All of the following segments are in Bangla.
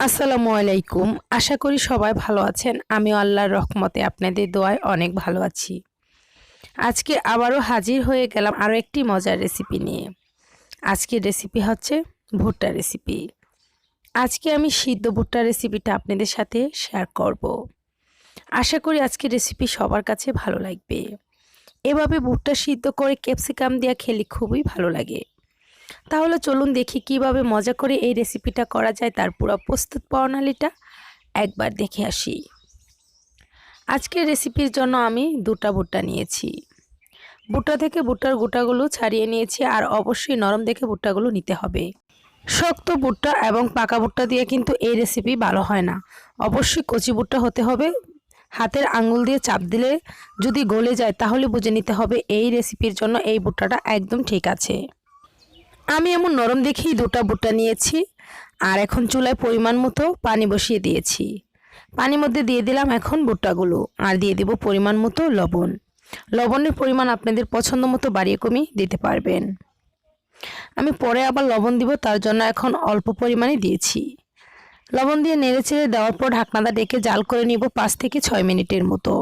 আসসালামু আলাইকুম। আশা করি সবাই ভালো আছেন। আমি আল্লাহর রহমতে আপনাদের দোয়ায় অনেক ভালো আছি। আজকে আবারও হাজির হয়ে গেলাম আরও একটি মজার রেসিপি নিয়ে। আজকের রেসিপি হচ্ছে ভুট্টা রেসিপি আজকে আমি সিদ্ধ ভুট্টা রেসিপিটা আপনাদের সাথে শেয়ার করব। আশা করি আজকের রেসিপি সবার কাছে ভালো লাগবে। এভাবে ভুট্টা সিদ্ধ করে ক্যাপসিকাম দিয়ে খেলে খুবই ভালো লাগে। তাহলে চলুন দেখি কীভাবে মজা করে এই রেসিপিটা করা যায় তার পুরো প্রস্তুত প্রণালীটা। একবার দেখে আসি। আজকের রেসিপির জন্য আমি দুটা ভুট্টা নিয়েছি। ভুট্টা থেকে ভুট্টার গোটাগুলো ছাড়িয়ে নিয়েছি আর অবশ্যই নরম দেখে ভুট্টাগুলো নিতে হবে। শক্ত ভুট্টা এবং পাকা ভুট্টা দিয়ে কিন্তু এই রেসিপি ভালো হয় না। অবশ্যই কচি ভুট্টা হতে হবে। হাতের আঙুল দিয়ে চাপ দিলে যদি গলে যায় তাহলে বুঝে নিতে হবে এই রেসিপির জন্য এই ভুট্টাটা একদম ঠিক আছে। আমি এমন নরম দেখেই দুটা ভুট্টা নিয়েছি, আর এখন চুলায় পরিমাণ মতো পানি বসিয়ে দিয়েছি। পানির মধ্যে দিয়ে দিলাম এখন ভুট্টাগুলো আর দিয়ে দিব পরিমাণ মতো লবণ। লবণের পরিমাণ আপনাদের পছন্দ মতো বাড়িয়ে কমিয়ে দিতে পারবেন। আমি পরে আবার লবণ দিব, তার জন্য এখন অল্প পরিমাণে দিয়েছি। লবণ দিয়ে নেড়ে চেড়ে দেওয়ার পর ঢাকনাটা ডেকে জাল করে নিব পাঁচ থেকে ছয় মিনিটের মতো।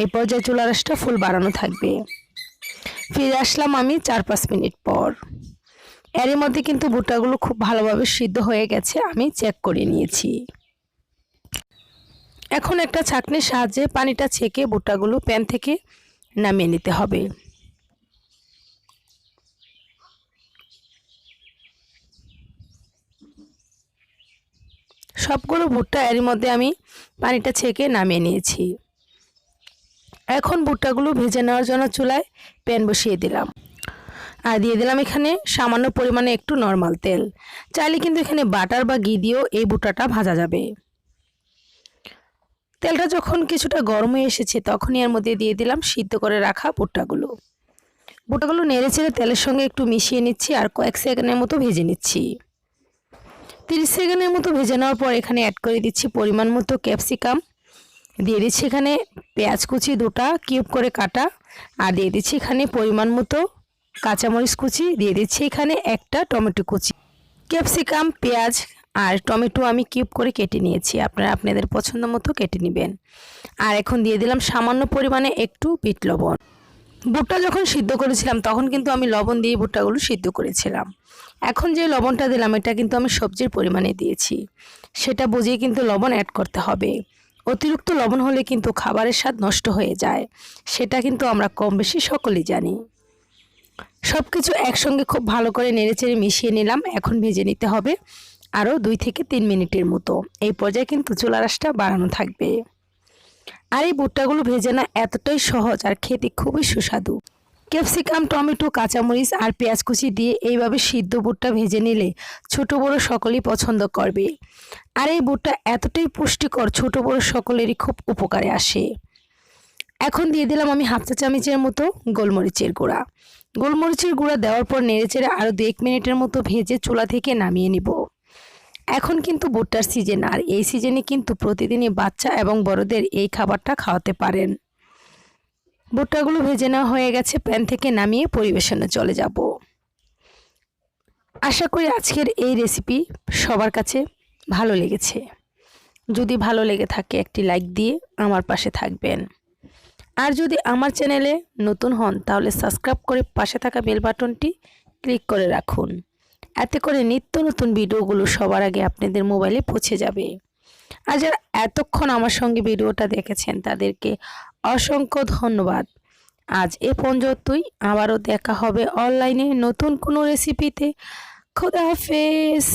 এই পর্যায়ে চুলা রাসটা ফুল বাড়ানো থাকবে। ফিরে আসলাম আমি চার পাঁচ মিনিট পর। এর মধ্যে কিন্তু ভুট্টাগুলো খুব ভালোভাবে সিদ্ধ হয়ে গেছে, আমি চেক করে নিয়েছি। এখন একটা ছাঁকনির সাহায্যে পানিটা ছেঁকে ভুট্টাগুলো প্যান থেকে নামিয়ে নিতে হবে। সবগুলো ভুট্টা এর মধ্যে আমি পানিটা ছেঁকে নামিয়ে নিয়েছি। এখন ভুট্টাগুলো ভেজে নেওয়ার জন্য চুলায় প্যান বসিয়ে দিলাম। আর দিয়ে দিলাম এখানে সামান্য পরিমাণে একটু নর্মাল তেল। চাইলে কিন্তু এখানে বাটার বা ঘি দিয়েও এই বুটাটা ভাজা যাবে। তেলটা যখন কিছুটা গরম হয়ে এসেছে, তখনই এর মধ্যে দিয়ে দিলাম সিদ্ধ করে রাখা ভুট্টাগুলো ভুট্টাগুলো নেড়ে ছেড়ে তেলের সঙ্গে একটু মিশিয়ে নিচ্ছি আর কয়েক সেকেন্ডের মতো ভেজে নিচ্ছি। তিরিশ সেকেন্ডের মতো ভেজে নেওয়ার পর এখানে অ্যাড করে দিচ্ছি পরিমাণ মতো ক্যাপসিকাম দিয়ে দিচ্ছি এখানে পেঁয়াজ কুচি দুটা কিউব করে কাটা। আর দিয়ে দিচ্ছি এখানে পরিমাণ মতো কাঁচামরিচ কুচি দিয়ে দিচ্ছি এখানে একটা টমেটো কুচি। ক্যাপসিকাম, পেঁয়াজ আর টমেটো আমি কিউব করে কেটে নিয়েছি। আপনারা আপনাদের পছন্দ মতো কেটে নেবেন। আর এখন দিয়ে দিলাম সামান্য পরিমাণে একটু বিট লবণ। ভুট্টা যখন সিদ্ধ করেছিলাম, তখন কিন্তু আমি লবণ দিয়ে ভুট্টাগুলো সিদ্ধ করেছিলাম। এখন যে লবণটা দিলাম, এটা কিন্তু আমি সবজির পরিমাণে দিয়েছি। সেটা বুঝিয়ে কিন্তু লবণ অ্যাড করতে হবে। অতিরিক্ত লবণ হলে কিন্তু খাবারের স্বাদ নষ্ট হয়ে যায়। সেটা কিন্তু আমরা কম বেশি সকলেই জানি। সব কিছু একসঙ্গে খুব ভালো করে নেড়েচেড়ে মিশিয়ে নিলাম, এখন ভেজে নিতে হবে আরও দুই থেকে তিন মিনিটের মতো। এই পর্যায়ে কিন্তু চুলা রাসটা বাড়ানো থাকবে। আর এই ভুট্টাগুলো ভেজে না এতটাই সহজ আর খেতে খুবই সুস্বাদু। ক্যাপসিকাম, টমেটো, কাঁচামরিচ আর পেঁয়াজ কুচি দিয়ে এইভাবে সিদ্ধ ভুট্টা ভেজে নিলে ছোট বড় সকলেই পছন্দ করবে। আর এই ভুট্টা এতটাই পুষ্টিকর ছোট বড় সকলেরই খুব উপকারে আসে। এখন দিয়ে দিলাম আমি হাফ চা চামচের মতো গোলমরিচের গুঁড়া। গোলমরিচের গুঁড়া দেওয়ার পর নেড়েচেড়ে আরও দু এক মিনিটের মতো ভেজে চুলা থেকে নামিয়ে নিব। এখন কিন্তু ভুট্টার সিজন আর এই সিজনে কিন্তু প্রতিদিনই বাচ্চা এবং বড়দের এই খাবারটা খাওয়াতে পারেন। ভুট্টাগুলো ভেজে নেওয়া হয়ে গেছে, প্যান থেকে নামিয়ে পরিবেশনে চলে যাব। আশা করি আজকের এই রেসিপি সবার কাছে ভালো লেগেছে। যদি ভালো লেগে থাকে একটি লাইক দিয়ে আমার পাশে থাকবেন। আর যদি আমার চ্যানেলে নতুন হন, তাহলে সাবস্ক্রাইব করে পাশে থাকা বেল বাটনটি ক্লিক করে রাখুন। এতে করে নিত্য নতুন ভিডিওগুলো সবার আগে আপনাদের মোবাইলে পৌঁছে যাবে। আর যারা এতক্ষণ আমার সঙ্গে ভিডিওটা দেখেছেন, তাদেরকে অসংখ্য ধন্যবাদ। আজ এ পর্যন্তই। আবারও দেখা হবে অনলাইনে নতুন কোনো রেসিপিতে। খোদা হাফেজ।